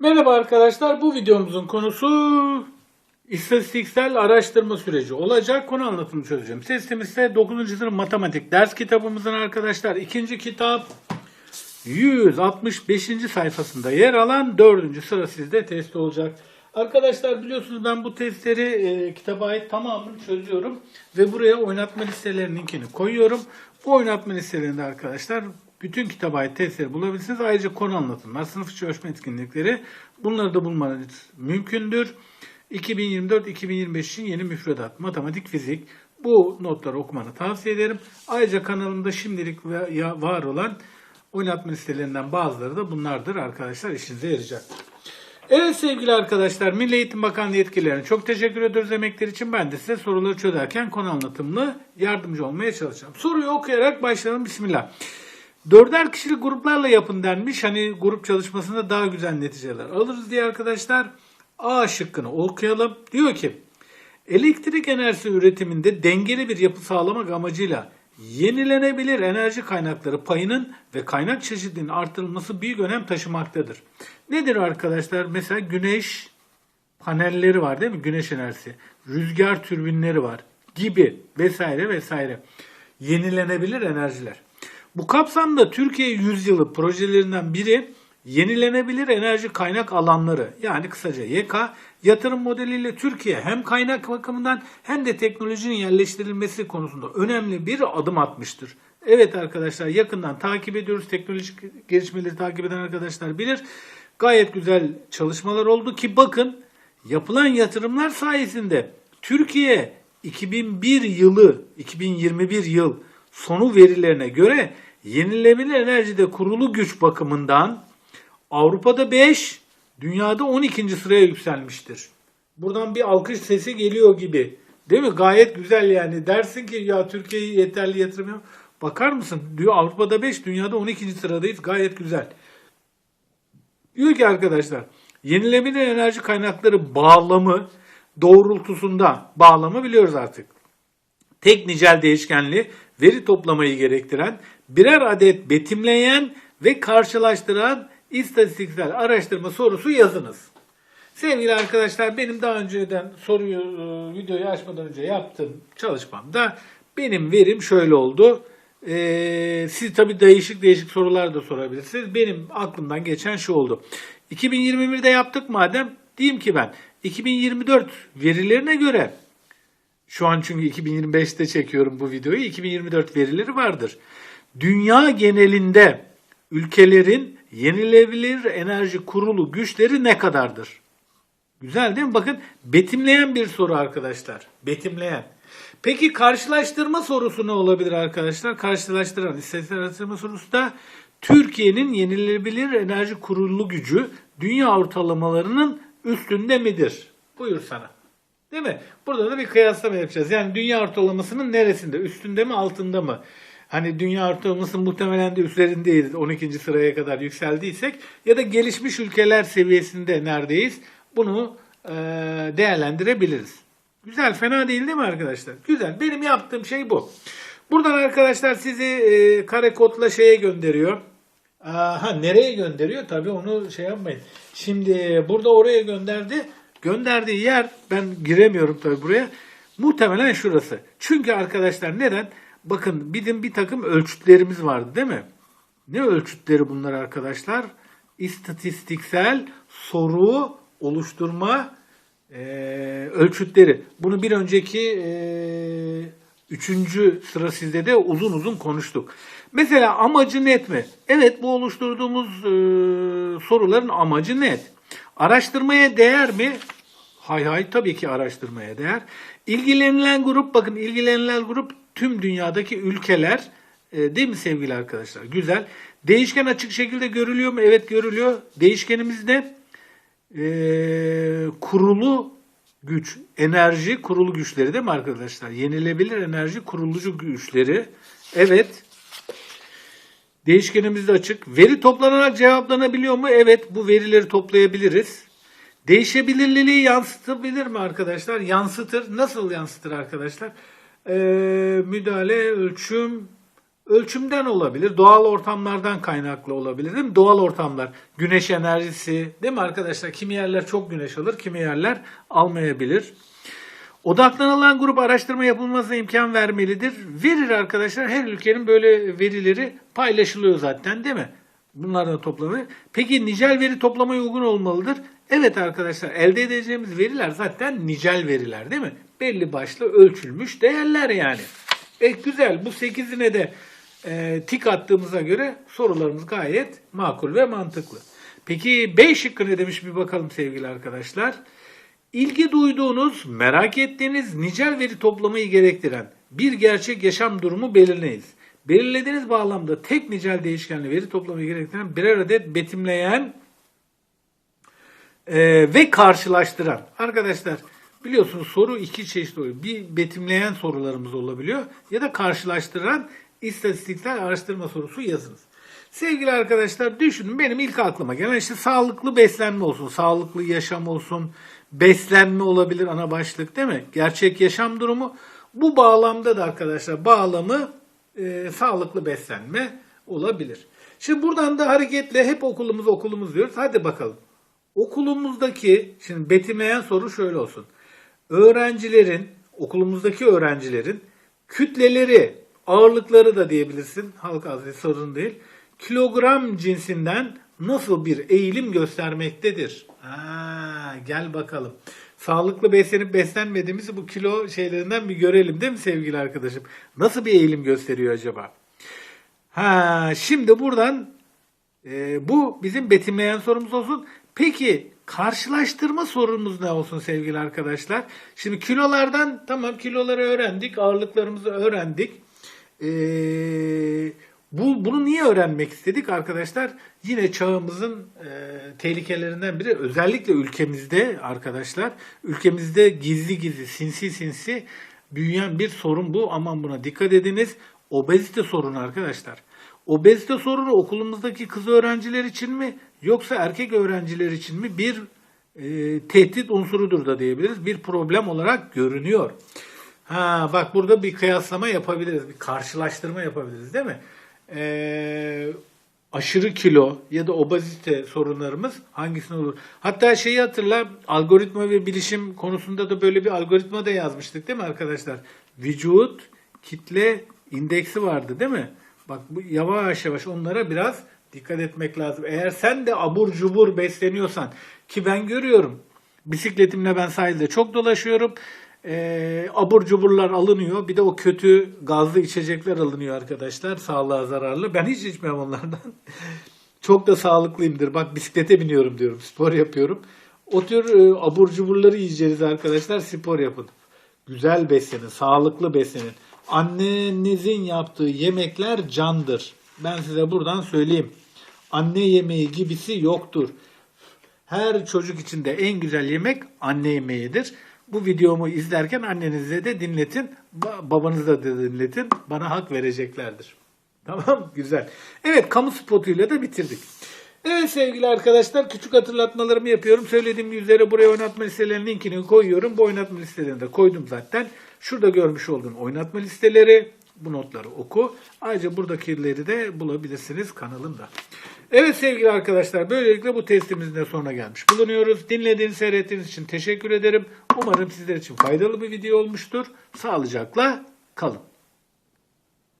Merhaba arkadaşlar. Bu videomuzun konusu istatistiksel araştırma süreci olacak. Konu anlatımı çözeceğim. Sistem ise 9. sınıf matematik ders kitabımızın arkadaşlar ikinci kitap 165. sayfasında yer alan 4. sıra sizde test olacak. Arkadaşlar biliyorsunuz ben bu testleri e, kitaba ait tamamını çözüyorum ve buraya oynatma listelerinin linkini koyuyorum. Bu oynatma listelerinde arkadaşlar bütün kitaba ait testleri bulabilirsiniz. Ayrıca konu anlatımlar, sınıf içi ölçme etkinlikleri bunları da bulmanız mümkündür. 2024-2025 için yeni müfredat, matematik, fizik bu notları okumanı tavsiye ederim. Ayrıca kanalımda şimdilik var olan oynatma listelerinden bazıları da bunlardır arkadaşlar işinize yarayacaktır. Evet sevgili arkadaşlar Milli Eğitim Bakanlığı yetkililerine çok teşekkür ediyoruz emekleri için. Ben de size soruları çözerken konu anlatımlı yardımcı olmaya çalışacağım. Soruyu okuyarak başlayalım. Bismillah. Dörder kişilik gruplarla yapın denmiş. Hani grup çalışmasında daha güzel neticeler alırız diye arkadaşlar. A şıkkını okuyalım. Diyor ki elektrik enerjisi üretiminde dengeli bir yapı sağlamak amacıyla yenilenebilir enerji kaynakları payının ve kaynak çeşitliliğinin artırılması büyük önem taşımaktadır. Nedir arkadaşlar? Mesela güneş panelleri var değil mi? Güneş enerjisi. Rüzgar türbinleri var gibi vesaire vesaire. Yenilenebilir enerjiler. Bu kapsamda Türkiye Yüzyılı projelerinden biri yenilenebilir enerji kaynak alanları yani kısaca YK yatırım modeliyle Türkiye hem kaynak bakımından hem de teknolojinin yerleştirilmesi konusunda önemli bir adım atmıştır. Evet arkadaşlar yakından takip ediyoruz. Teknolojik gelişmeleri takip eden arkadaşlar bilir. Gayet güzel çalışmalar oldu ki bakın yapılan yatırımlar sayesinde Türkiye 2001 yılı 2021 yıl sonu verilerine göre yenilenebilir enerjide kurulu güç bakımından Avrupa'da 5, dünyada 12. sıraya yükselmiştir. Buradan bir alkış sesi geliyor gibi. Değil mi? Gayet güzel yani. Dersin ki ya Türkiye yeterli yatırım yok. Bakar mısın? Diyor Avrupa'da 5, dünyada 12. sıradayız. Gayet güzel. Diyor ki arkadaşlar yenilenebilir enerji kaynakları bağlamı doğrultusunda bağlamı biliyoruz artık. Tek nicel değişkenli veri toplamayı gerektiren birer adet betimleyen ve karşılaştıran istatistiksel araştırma sorusu yazınız. Sevgili arkadaşlar benim daha önceden soruyu e, videoyu açmadan önce yaptığım çalışmamda benim verim şöyle oldu. Ee, siz tabii değişik değişik sorular da sorabilirsiniz. Benim aklımdan geçen şu oldu. 2021'de yaptık madem diyeyim ki ben 2024 verilerine göre şu an çünkü 2025'te çekiyorum bu videoyu. 2024 verileri vardır. Dünya genelinde ülkelerin yenilebilir enerji kurulu güçleri ne kadardır? Güzel değil mi? Bakın betimleyen bir soru arkadaşlar. Betimleyen. Peki karşılaştırma sorusu ne olabilir arkadaşlar? Karşılaştıran istatistik araştırma sorusu da Türkiye'nin yenilebilir enerji kurulu gücü dünya ortalamalarının üstünde midir? Buyur sana. Değil mi? Burada da bir kıyaslama yapacağız. Yani dünya ortalamasının neresinde? Üstünde mi altında mı? Hani dünya ortalamasının muhtemelen de üzerindeyiz 12. sıraya kadar yükseldiysek ya da gelişmiş ülkeler seviyesinde neredeyiz? Bunu eee, değerlendirebiliriz. Güzel, fena değil değil mi arkadaşlar? Güzel. Benim yaptığım şey bu. Buradan arkadaşlar sizi eee, kare kodla şeye gönderiyor. Aha, nereye gönderiyor? Tabii onu şey yapmayın. Şimdi burada oraya gönderdi. Gönderdiği yer ben giremiyorum tabii buraya. Muhtemelen şurası. Çünkü arkadaşlar neden? Bakın bizim bir takım ölçütlerimiz vardı değil mi? Ne ölçütleri bunlar arkadaşlar? İstatistiksel soru oluşturma eee, ölçütleri. Bunu bir önceki eee, üçüncü sıra sizde de uzun uzun konuştuk. Mesela amacı net mi? Evet bu oluşturduğumuz eee, soruların amacı net. Araştırmaya değer mi? Hay hay tabii ki araştırmaya değer. İlgilenilen grup bakın ilgilenilen grup tüm dünyadaki ülkeler e, değil mi sevgili arkadaşlar? Güzel. Değişken açık şekilde görülüyor mu? Evet görülüyor. Değişkenimiz ne? Ee, kurulu güç, enerji kurulu güçleri değil mi arkadaşlar? Yenilebilir enerji kurulucu güçleri. Evet. Değişkenimiz de açık. Veri toplanarak cevaplanabiliyor mu? Evet bu verileri toplayabiliriz. Değişebilirliliği yansıtabilir mi arkadaşlar? Yansıtır. Nasıl yansıtır arkadaşlar? Ee, müdahale, ölçüm, ölçümden olabilir, doğal ortamlardan kaynaklı olabilir değil mi? Doğal ortamlar, güneş enerjisi değil mi arkadaşlar? Kimi yerler çok güneş alır, kimi yerler almayabilir. Odaklanılan grup araştırma yapılmasına imkan vermelidir. Verir arkadaşlar. Her ülkenin böyle verileri paylaşılıyor zaten değil mi? Bunlardan toplanıyor. Peki nicel veri toplamaya uygun olmalıdır. Evet arkadaşlar elde edeceğimiz veriler zaten nicel veriler değil mi? Belli başlı ölçülmüş değerler yani. E güzel bu 8'ine de e, tik attığımıza göre sorularımız gayet makul ve mantıklı. Peki B şıkkı ne demiş bir bakalım sevgili arkadaşlar. İlgi duyduğunuz, merak ettiğiniz nicel veri toplamayı gerektiren bir gerçek yaşam durumu belirleyiniz. Belirlediğiniz bağlamda tek nicel değişkenli veri toplamayı gerektiren birer adet betimleyen e, ve karşılaştıran. Arkadaşlar biliyorsunuz soru iki çeşit oluyor. Bir betimleyen sorularımız olabiliyor ya da karşılaştıran istatistiksel araştırma sorusu yazınız. Sevgili arkadaşlar düşünün benim ilk aklıma gelen işte sağlıklı beslenme olsun, sağlıklı yaşam olsun, beslenme olabilir ana başlık değil mi? Gerçek yaşam durumu. Bu bağlamda da arkadaşlar bağlamı e, sağlıklı beslenme olabilir. Şimdi buradan da hareketle hep okulumuz okulumuz diyoruz. Hadi bakalım. Okulumuzdaki şimdi betimleyen soru şöyle olsun. Öğrencilerin, okulumuzdaki öğrencilerin kütleleri, ağırlıkları da diyebilirsin. Halk ağzı sorun değil. Kilogram cinsinden nasıl bir eğilim göstermektedir? Ha, gel bakalım. Sağlıklı beslenip beslenmediğimizi bu kilo şeylerinden bir görelim değil mi sevgili arkadaşım? Nasıl bir eğilim gösteriyor acaba? Ha, şimdi buradan e, bu bizim betimleyen sorumuz olsun. Peki karşılaştırma sorumuz ne olsun sevgili arkadaşlar? Şimdi kilolardan tamam kiloları öğrendik, ağırlıklarımızı öğrendik. Ee, bu bunu niye öğrenmek istedik arkadaşlar? Yine çağımızın e, tehlikelerinden biri özellikle ülkemizde arkadaşlar ülkemizde gizli gizli sinsi sinsi büyüyen bir sorun bu. Aman buna dikkat ediniz. Obezite sorunu arkadaşlar. Obezite sorunu okulumuzdaki kız öğrenciler için mi yoksa erkek öğrenciler için mi bir e, tehdit unsurudur da diyebiliriz. Bir problem olarak görünüyor. Ha bak burada bir kıyaslama yapabiliriz. Bir karşılaştırma yapabiliriz değil mi? Ee, aşırı kilo ya da obezite sorunlarımız hangisine olur? Hatta şeyi hatırla algoritma ve bilişim konusunda da böyle bir algoritma da yazmıştık değil mi arkadaşlar? Vücut kitle indeksi vardı değil mi? Bak bu yavaş yavaş onlara biraz dikkat etmek lazım. Eğer sen de abur cubur besleniyorsan ki ben görüyorum bisikletimle ben sahilde çok dolaşıyorum. Ee, abur cuburlar alınıyor. Bir de o kötü gazlı içecekler alınıyor arkadaşlar. Sağlığa zararlı. Ben hiç içmem onlardan. çok da sağlıklıyımdır. Bak bisiklete biniyorum diyorum. Spor yapıyorum. O tür e, abur cuburları yiyeceğiz arkadaşlar. Spor yapın. Güzel beslenin. Sağlıklı beslenin. Annenizin yaptığı yemekler candır. Ben size buradan söyleyeyim. Anne yemeği gibisi yoktur. Her çocuk için de en güzel yemek anne yemeğidir. Bu videomu izlerken annenize de dinletin, ba- babanıza da dinletin. Bana hak vereceklerdir. Tamam, güzel. Evet, kamu spotuyla da bitirdik. Evet sevgili arkadaşlar, küçük hatırlatmalarımı yapıyorum. Söylediğim üzere buraya oynatma listelerinin linkini koyuyorum. Bu oynatma listelerini de koydum zaten. Şurada görmüş olduğun oynatma listeleri, bu notları oku. Ayrıca buradakileri de bulabilirsiniz kanalımda. Evet sevgili arkadaşlar böylelikle bu testimizin de sonuna gelmiş bulunuyoruz. Dinlediğiniz, seyrettiğiniz için teşekkür ederim. Umarım sizler için faydalı bir video olmuştur. Sağlıcakla kalın.